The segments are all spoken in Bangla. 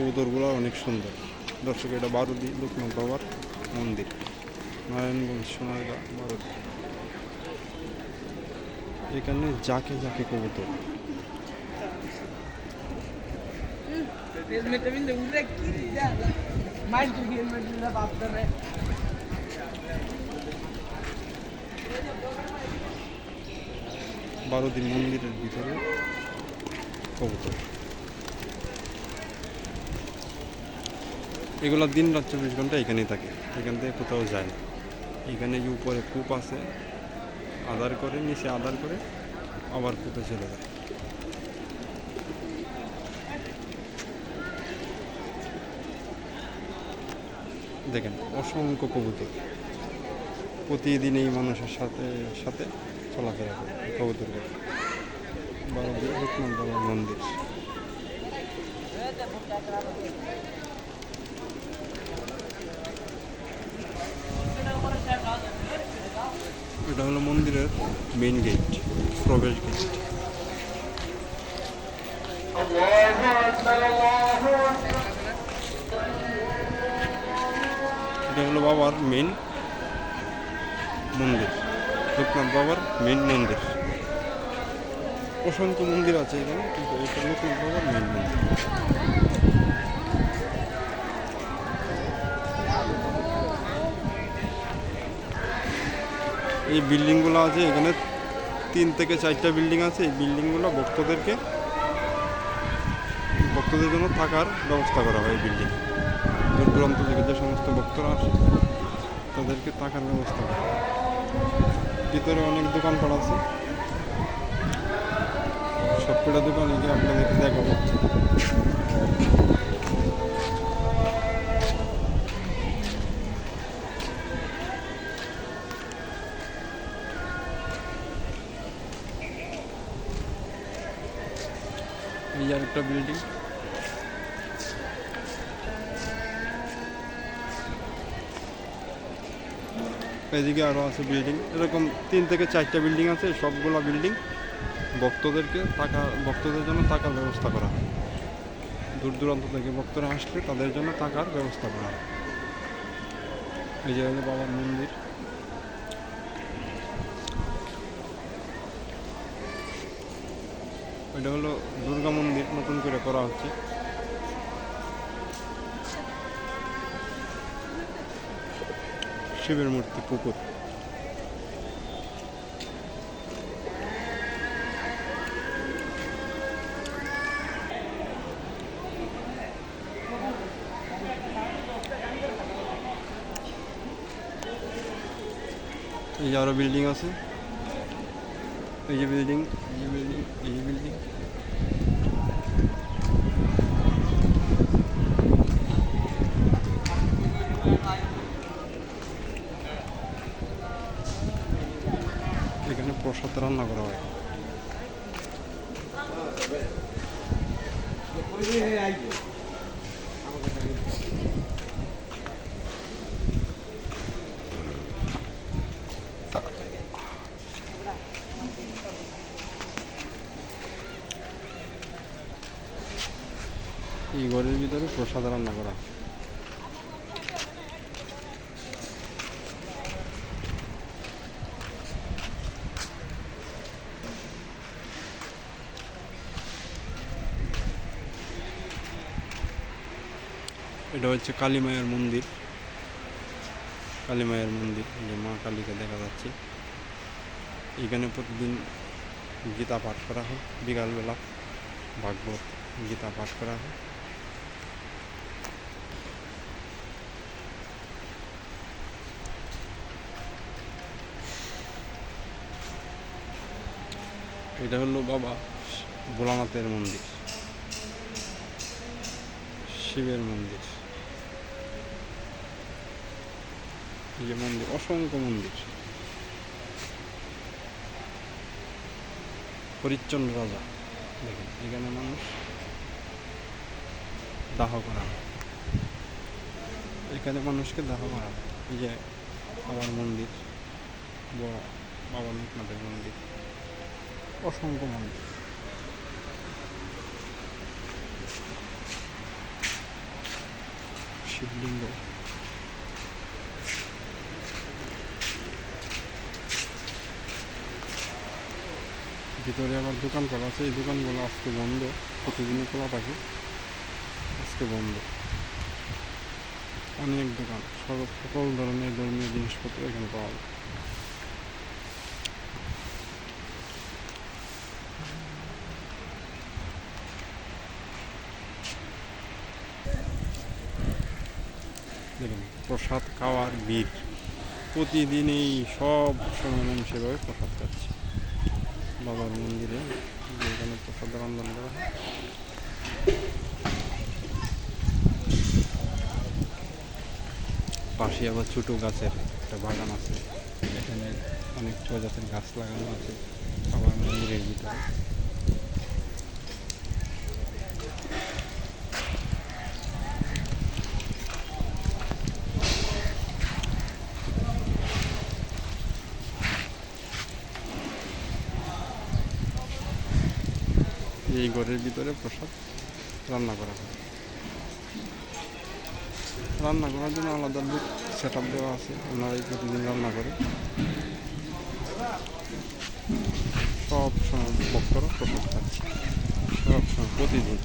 কবুতরগুলো অনেক সুন্দর। দর্শক, এটা বারুদি লোকনাথ বাবার মন্দির। নারায়ণগঞ্জ সোনারগা বারুদি। এখানে যাকে যাকে কবুতর. বারুদি মন্দিরের ভিতরে কবুতর। এগুলো দিন রাত চব্বিশ ঘণ্টা এখানেই থাকে। এখান থেকে কোথাও যায় না। এখানে উপরে কূপ আছে। আদার করে, নিচে আদার করে আবার কূপে চলে যায়। দেখেন, অসংখ্য কবুতর। প্রতিদিন এই মানুষের সাথে সাথে চলাফেরা করে লোকনাথ বাবার মন্দির। এটা হলো মন্দিরের মেইন গেট প্রবেশ গেট এটা হলো বাবার মেইন মন্দির, লোকনাথ বাবার মেইন মন্দির। অসংখ্য মন্দির আছে এখানে, কিন্তু এটা লোকনাথ বাবার মেইন মন্দির। এই বিল্ডিংগুলো আছে, এখানে তিন থেকে চারটা বিল্ডিং আছে, এই বিল্ডিংগুলো ভক্তদেরকে, ভক্তদের জন্য থাকার ব্যবস্থা করা হয় এই বিল্ডিং। দূর দূরান্ত থেকে যে সমস্ত ভক্তরা আসে, তাদেরকে থাকার ব্যবস্থা করা ভিতরে অনেক দোকানপাট আছে। সবকটা দোকানে গিয়ে আপনাদেরকে দেখাবো। এই আরেকটা বিল্ডিং এদিকে আরও আছে বিল্ডিং এরকম তিন থেকে চারটা বিল্ডিং আছে, সবগুলা বিল্ডিং ভক্তদেরকে টাকা ভক্তদের জন্য থাকার ব্যবস্থা করা। হয় দূর দূরান্ত থেকে ভক্তরা আসলে তাদের জন্য থাকার ব্যবস্থা করা। হয় এই যে বাবার মন্দির। এটা হলো দুর্গা মন্দির নতুন করে করা হচ্ছে। শিবের মূর্তি, পুকুর। এই আরও বিল্ডিং আছে। এই যে বিল্ডিং এই যে বিল্ডিং এই যে বিল্ডিং এখানে প্রসাদ রান্না করা হয়। এই ঘরের ভিতরে প্রসাদ রান্না করা এটা হচ্ছে কালী মায়ের মন্দির। কালী মায়ের মন্দির যে মা কালীকে দেখা যাচ্ছে। এখানে প্রতিদিন গীতা পাঠ করা হয়, বিকালবেলা ভাগবত গীতা পাঠ করা হয়। এটা হলো বাবা ভোলানাথের মন্দির, শিবের মন্দির। যে মন্দির, অসংখ্য মন্দির। হরিশ্চন্দ্র রাজা, দেখেন, এখানে মানুষ দাহ করা। এখানে মানুষকে দাহ করা। এই যে বাবার মন্দির বাবা লোকনাথের মন্দির, অসংখ্য মন্দির। শিবলিঙ্গ। ভিতরে আবার দোকান করা আছে, এই দোকানগুলো আজকে বন্ধ, প্রতিদিনই খোলা থাকে। আজকে বন্ধ। অনেক দোকান, সব সকল ধরনের ধর্মীয় জিনিসপত্র এখানে পাওয়া যায়। প্রসাদ, খাওয়ার ভিড় প্রতিদিনই সব সময় মানুষ এভাবে প্রসাদ খাচ্ছে বাবার মন্দিরে যেখানে প্রসাদ রন্ধন করা হয় পাশে আবার ছোটো গাছের একটা বাগান আছে। এখানে অনেক প্রজাতির গাছ লাগানো আছে। বাবার মন্দিরের ভিতরে এই ঘরের ভিতরে প্রসাদ রান্না করা হয়। রান্না করার জন্য আলাদা লুক সেট আপ দেওয়া আছে, ওনারাই প্রতিদিন রান্না করে। সব সময় ভক্তরা প্রসাদ খাচ্ছে। সব সময় প্রতিদিন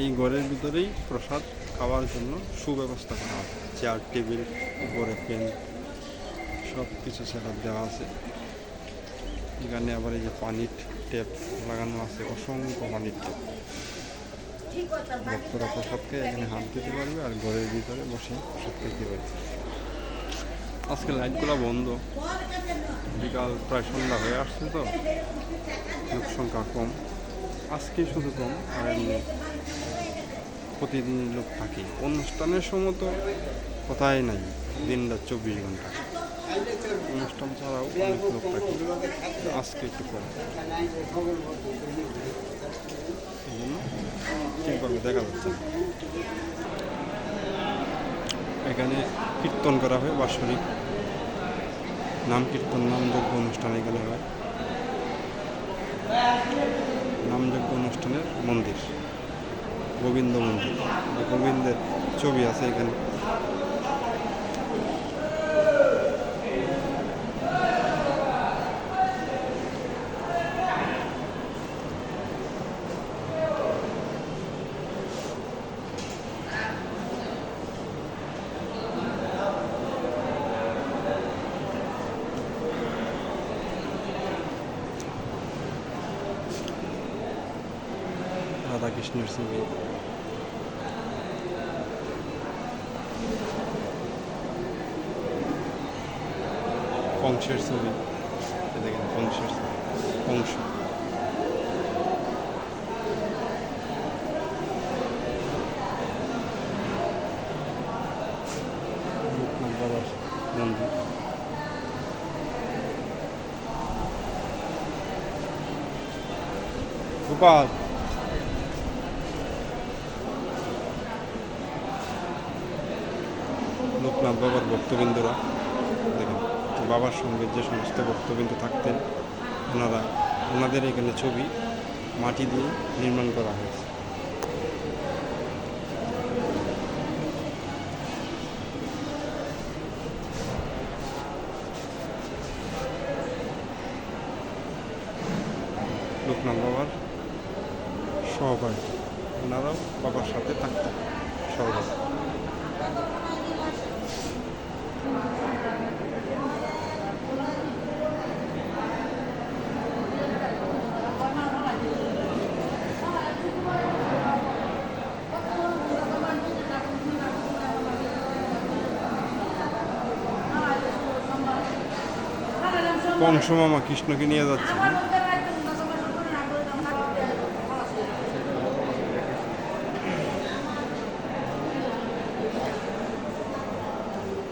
এই ঘরের ভিতরেই প্রসাদ খাওয়ার জন্য সুব্যবস্থা করা আছে। চেয়ার টেবিল উপরে ফ্যান সব কিছু সেট দেওয়া আছে। এখানে আবার এই যে পানির ট্যাপ লাগানো আছে, অসংখ্য পানির ট্যাপ ভক্তরা প্রসাদকে এখানে হাত দিতে পারবে আর ঘরের ভিতরে বসে প্রসাদ খেতে পারবে। আজকে লাইটগুলো বন্ধ। বিকাল প্রায় সন্ধ্যা হয়ে আসছে তো। লোক সংখ্যা কম। আজকে শুধু কম, আর এমনি প্রতিদিন লোক থাকে। অনুষ্ঠানের সময় তো কথাই নাই দিন রাত চব্বিশ ঘণ্টা। অনুষ্ঠান ছাড়াও অনেক লোক থাকে। আজকে একটু কম এই জন্য ঠিকভাবে দেখা যাচ্ছে। এখানে কীর্তন করা হয়, বাৎসরিক। নাম কীর্তন, নামযজ্ঞ অনুষ্ঠান এখানে হয়। নামযজ্ঞ অনুষ্ঠানের মন্দির। গোবিন্দ মন্দির বা গোবিন্দের ছবি আছে এখানে রাধাকৃষ্ণের ছবি কংসের ছবি এ দেখেন কংসের ছবি কংস লোকনাথ বাবার মন্দির গোপাল লোকনাথ বাবার ভক্তবৃন্দরা দেখেন বাবার সঙ্গে যে সমস্ত ভক্তবৃন্দ থাকতেন, ওনারা, ওনাদের এখানে ছবি মাটি দিয়ে নির্মাণ করা হয়েছে লোকনাথ বাবার সহকারী ওনারাও বাবার সাথে থাকতেন সহকারী কংস মামা কৃষ্ণকে নিয়ে যাচ্ছে?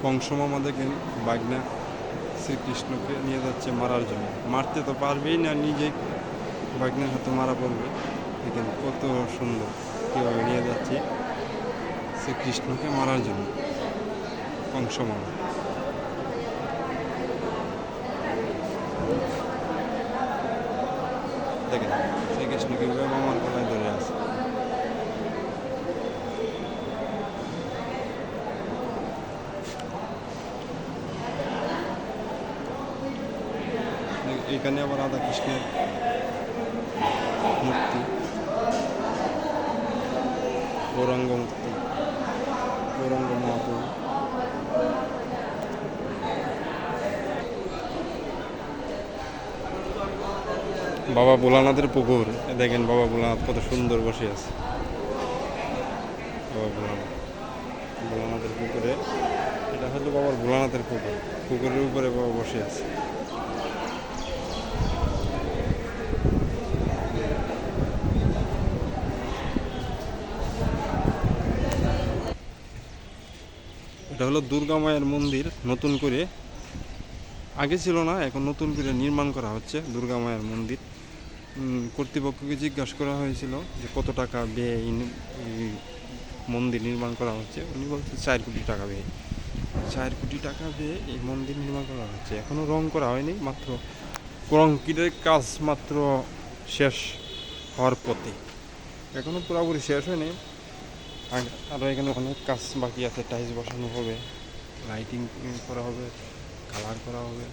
কংস মামা দেখেন, বাগনা শ্রীকৃষ্ণকে নিয়ে যাচ্ছে মারার জন্য। মারতে তো পারবেই না, নিজে বাগনার হাতে মারা পড়বে। দেখেন কত সুন্দর কীভাবে নিয়ে যাচ্ছে শ্রীকৃষ্ণকে মারার জন্য কংস দেখেন শ্রীকৃষ্ণ কীভাবে আমার গলায় ধরে আছে। এখানে আবার রাধা কৃষ্ণের মূর্তি। গৌরাঙ্গ মূর্তি গৌরাঙ্গ মহাপ্রভু বাবা ভোলানাথের পুকুর। দেখেন বাবা ভোলানাথ কত সুন্দর বসে আছে। বাবা ভোলানাথ। ভোলানাথের পুকুরে। এটা হলো বাবার ভোলানাথের পুকুর। পুকুরের উপরে বাবা বসে আছে। এটা হলো দুর্গা মায়ের মন্দির, নতুন করে। আগে ছিল না, এখন নতুন করে নির্মাণ করা হচ্ছে দুর্গা মায়ের মন্দির। কর্তৃপক্ষকে জিজ্ঞাসা করা হয়েছিল যে কত টাকা ব্যয় মন্দির নির্মাণ করা হচ্ছে। উনি বলছে, চার কোটি টাকা ব্যয়। চার কোটি টাকা ব্যয়ে এই মন্দির নির্মাণ করা হচ্ছে। এখনও রং করা হয়নি, মাত্র কংক্রিটের কাজ মাত্র শেষ হওয়ার পথে। এখনও পুরোপুরি শেষ হয়নি। আরও এখানে অনেক কাজ বাকি আছে, টাইলস বসানো হবে, লাইটিং করা হবে, কালার করা হবে।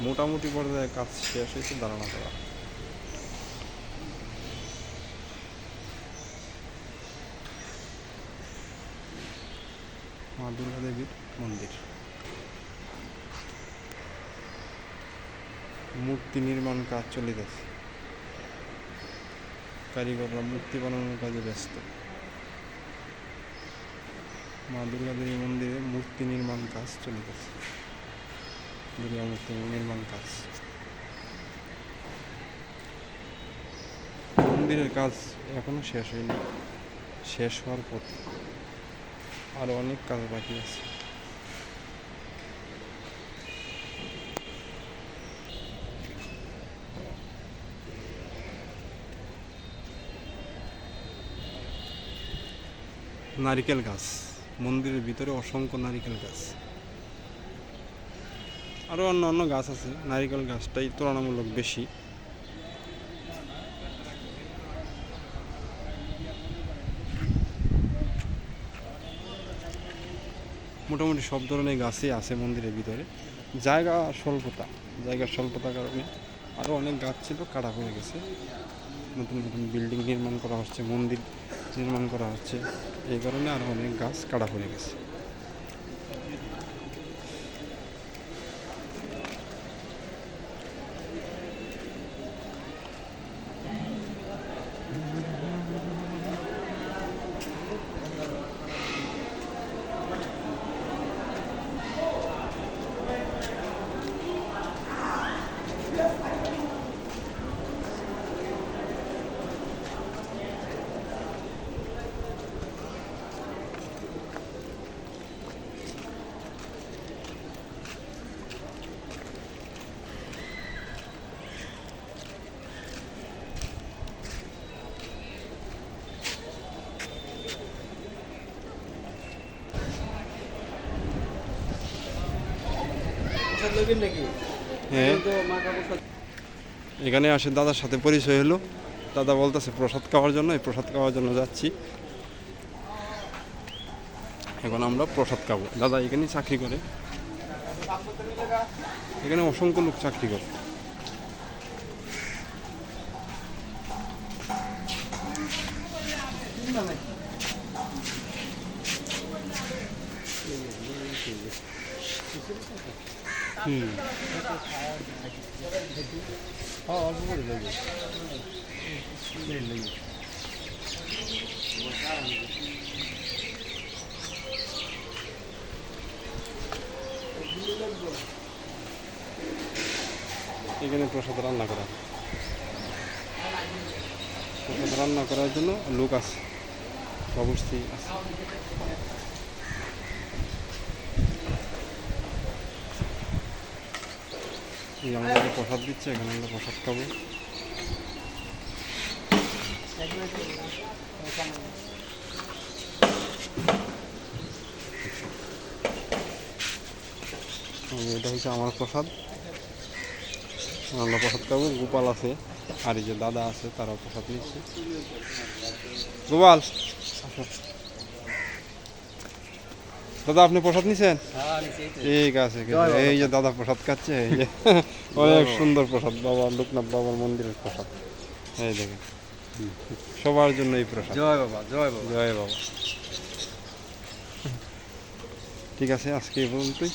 মোটামুটি পর্যায়ে কাজ শেষ হয়েছে, ধারণা করা। মা দুর্গা দেবীর মন্দির। মূর্তি নির্মাণ কাজ চলে গেছে। কারিগররা মূর্তি বানানোর কাজে ব্যস্ত। মা দুর্গা দেবী মন্দিরে মূর্তি নির্মাণ কাজ চলে দুর্গা নির্মাণ কাজ মন্দিরের কাজ এখনও শেষ হয়নি শেষ হওয়ার পথে আরও অনেক কাজ বাকি আছে নারিকেল গাছ মন্দিরের ভিতরে অসংখ্য নারিকেল গাছ আরও অন্য অন্য গাছ আছে, নারিকেল গাছটাই তুলনামূলক বেশি। মোটামুটি সব ধরনের গাছই আছে মন্দিরের ভিতরে। জায়গা স্বল্পতা জায়গার স্বল্পতার কারণে আরও অনেক গাছ ছিল, কাটা পড়ে গেছে। নতুন নতুন বিল্ডিং নির্মাণ করা হচ্ছে, মন্দির নির্মাণ করা হচ্ছে, এই কারণে আরও অনেক গাছ কাটা পড়ে গেছে। হ্যাঁ। এখানে আসে দাদার সাথে পরিচয় হলো। দাদা বলতেছে প্রসাদ খাওয়ার জন্য এই প্রসাদ খাওয়ার জন্য যাচ্ছি। এখন আমরা প্রসাদ খাব। দাদা এখানেই চাকরি করে। এখানে অসংখ্য লোক চাকরি করে। হুম এখানে প্রসাদ রান্না করা। প্রসাদ রান্না করার জন্য লোক আছে অবশ্যই আছে। আমাদের প্রসাদ দিচ্ছে, এখানে আমরা প্রসাদ খাব। এটা হচ্ছে আমার প্রসাদ। আমরা প্রসাদ খাব, গোপাল আছে, আর এই যে দাদা আছে, তারাও প্রসাদ নিচ্ছে। গোপাল দাদা আপনি প্রসাদ নিছেন? ঠিক আছে ঠিক আছে। এই যে দাদা প্রসাদ খাচ্ছে এই যে অনেক সুন্দর প্রসাদ বাবা লোকনাথ বাবার মন্দিরের প্রসাদ। এই দেখেন সবার জন্য এই প্রসাদ। জয় বাবা জয় বাবা। জয় বাবা। ঠিক আছে আজকে এই পর্যন্তই।